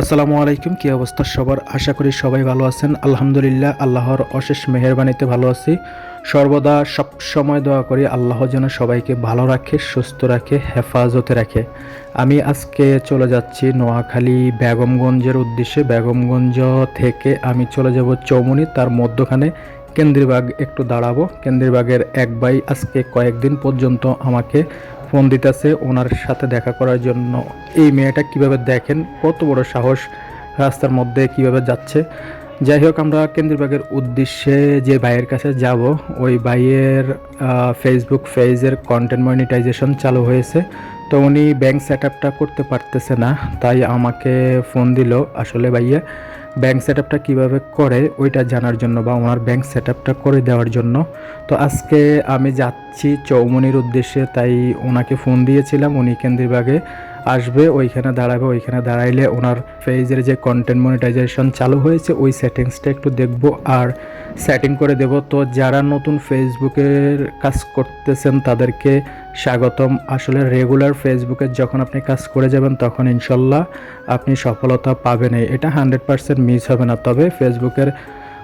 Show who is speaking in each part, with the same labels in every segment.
Speaker 1: আসসালামু আলাইকুম, কি অবস্থা সবার? আশা করি সবাই ভালো আছেন। আলহামদুলিল্লাহ, আল্লাহর অশেষ মেহেরবানিতে ভালো আছি। সর্বদা সব সময় দোয়া করি, আল্লাহ যেন সবাইকে ভালো রাখে, সুস্থ রাখে, হেফাজতে রাখে। আমি আজকে চলে যাচ্ছি নোয়াখালী বেগমগঞ্জের উদ্দেশ্যে। বেগমগঞ্জ থেকে আমি চলে যাব চৌমনি তার মধ্যখানে কেন্দ্রীবাগ। একটু দাঁড়াবো। কেন্দ্রীবাগের এক ভাই আজকে কয়েকদিন পর্যন্ত আমাকে ফোন দিতেছে ওনার সাথে দেখা করার জন্য। এই মেয়েটা কীভাবে দেখেন? কত বড় সাহস রাস্তার মধ্যে কীভাবে যাচ্ছে? যাই হোক, আমরা কেন্দ্রীবাগের উদ্দেশ্যে যে ভাইয়ের কাছে যাব, ওই ভাইয়ের ফেসবুক পেজের কন্টেন্ট মনিটাইজেশন চালু হয়েছে। তো উনি ব্যাংক সেট করতে পারতেছে না, তাই আমাকে ফোন দিল। আসলে ভাইয়া ব্যাংক সেট আপটা কীভাবে করে ওইটা জানার জন্য বা ওনার ব্যাংক সেট আপটা করে দেওয়ার জন্য। তো আজকে আমি যাচ্ছি চৌমনির উদ্দেশ্যে, তাই ওনাকে ফোন দিয়েছিলাম, উনি কেন্দ্রীবাগে আসবে, ওইখানে দাঁড়াবে, ওইখানে দাঁড়াইলে ওনার পেজের যে কন্টেন্ট মনিটাইজেশন চালু হয়েছে, ওই সেটিংসটা একটু দেখব আর সেটিং করে দেব। তো যারা নতুন ফেসবুকের কাজ করতেছেন, তাদেরকে স্বাগতম। আসলে রেগুলার ফেসবুকে যখন আপনি কাজ করে যাবেন, তখন ইনশাল্লাহ আপনি সফলতা পাবেনই। এটা হান্ড্রেড পারসেন্ট মিস হবে না। তবে ফেসবুকের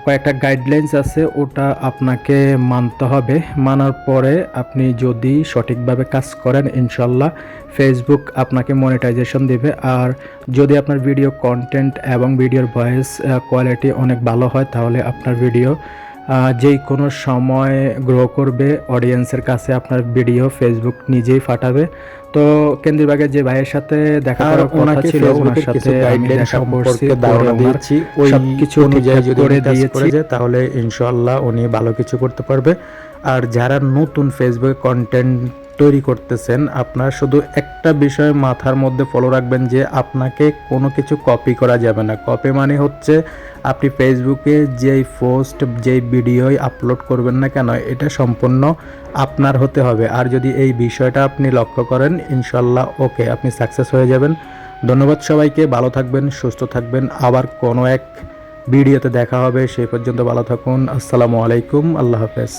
Speaker 1: কয়েকটা গাইডলাইন্স আছে, ওটা আপনাকে মানতে হবে। মানার পরে আপনি যদি সঠিকভাবে কাজ করেন, ইনশাল্লাহ ফেসবুক আপনাকে মনিটাইজেশন দেবে। আর যদি আপনার ভিডিও কন্টেন্ট এবং ভিডিওর ভয়েস কোয়ালিটি অনেক ভালো হয়, তাহলে আপনার ভিডিও যেই কোনো সময় গ্রো করবে অডিয়েন্সের কাছে আপনার ভিডিও ফেসবুক নিজেই ফাটাবে তো কেন্দ্রীবাগের যে ভাইয়ের সাথে দেখা করার কথা ছিল ওনার সাথে
Speaker 2: কিছু
Speaker 1: আমি দেখা
Speaker 2: সম্পর্কে
Speaker 1: করছি
Speaker 2: ধারণা দিয়েছি। ওই
Speaker 1: কিছু
Speaker 2: অনুযায়ী যদি
Speaker 1: করে দিয়েছি
Speaker 2: তাহলে ইনশাল্লাহ উনি ভালো কিছু করতে পারবে আর যারা নতুন ফেসবুক কন্টেন্ট তৈরি করতেছেন, আপনার শুধু একটা বিষয় মাথার মধ্যে ফলো রাখবেন যে আপনাকে কোনো কিছু কপি করা যাবে না। কপি মানে হচ্ছে আপনি ফেসবুকে যেই পোস্ট যেই ভিডিওই আপলোড করবেন না কেন, এটা সম্পূর্ণ আপনার হতে হবে। আর যদি এই বিষয়টা আপনি লক্ষ্য করেন ইনশাল্লাহ ওকে আপনি সাকসেস হয়ে যাবেন। ধন্যবাদ সবাইকে, ভালো থাকবেন, সুস্থ থাকবেন। আবার কোনো এক ভিডিওতে দেখা হবে, সেই পর্যন্ত ভালো থাকুন। আসসালামু আলাইকুম, আল্লাহ হাফেজ।